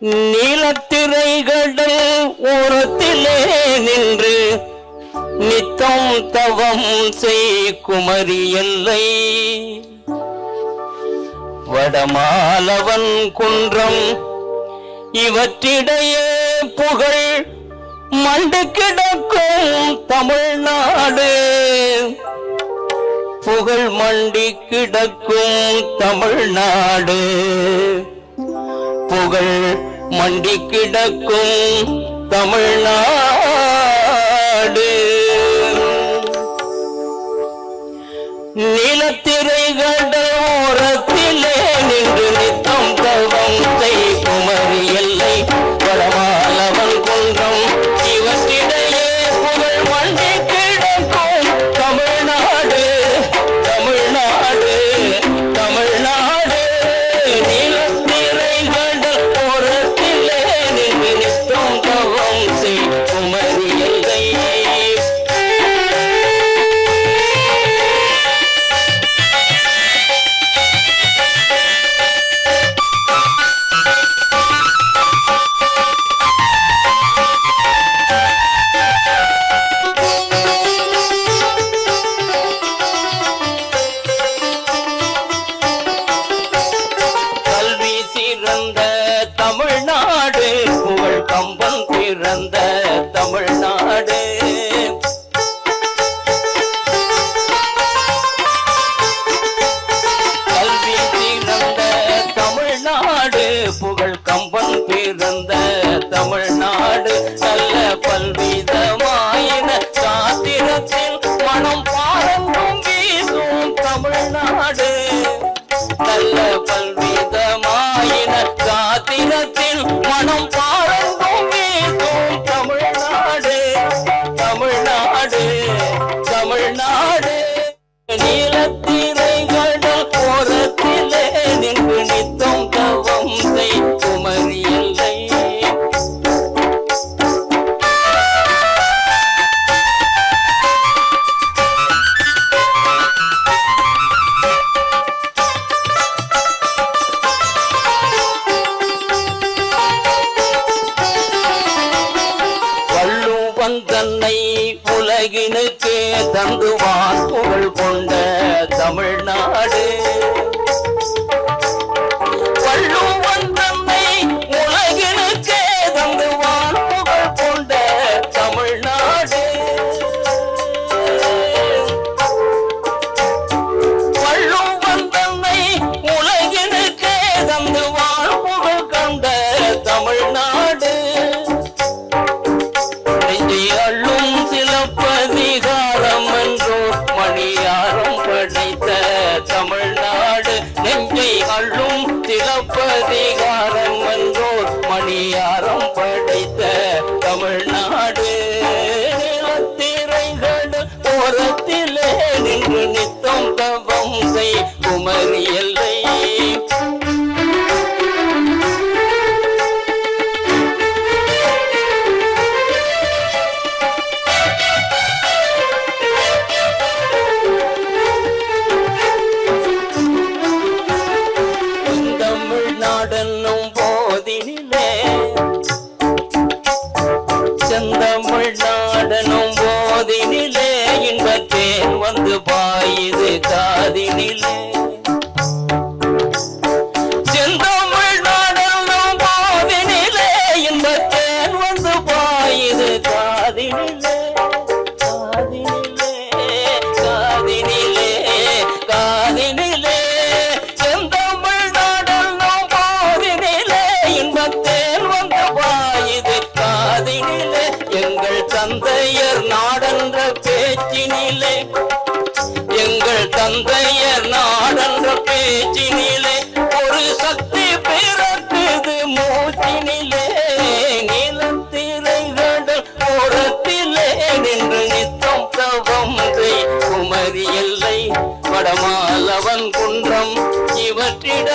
நீலத்திரைகடல் ஓரத்திலே நின்று நித்தம் தவம் செய் குமரி எல்லை. வடமாலவன் குன்றம் இவற்றிடையே புகழ் மண்டு கிடக்கும் தமிழ்நாடு. புகழ் மண்டி கிடக்கும் தமிழ்நாடு. மாண்டி கிடக்கும் தமிழ்நாடு. நிலத்திரைகட தமிழ்நாடு. கல்வி தீர்ந்த தமிழ்நாடு புகழ் கம்பன் பிறந்த தமிழ்நாடு. நல்ல பல்வி தந்துவான் புகழ் கொண்ட தமிழ்நாடு. செந்தமிழ் நாடனும் போதினிலே இன்பத்தேன் வந்து பாயுது காதினிலே. செந்தமிழ் நாடனும் போதினிலே இன்பத்தேன் வந்து பாயுது காதினிலே. தந்தைய நாடன்ற பேச்சினிலே ஒரு சக்தி பிறந்தது மூச்சினிலே. நிலத்திரைகடல் ஓரத்திலே நின்று நித்தம் தவம் குமரி எல்லை வடமாலவன் குன்றம் இவற்றிட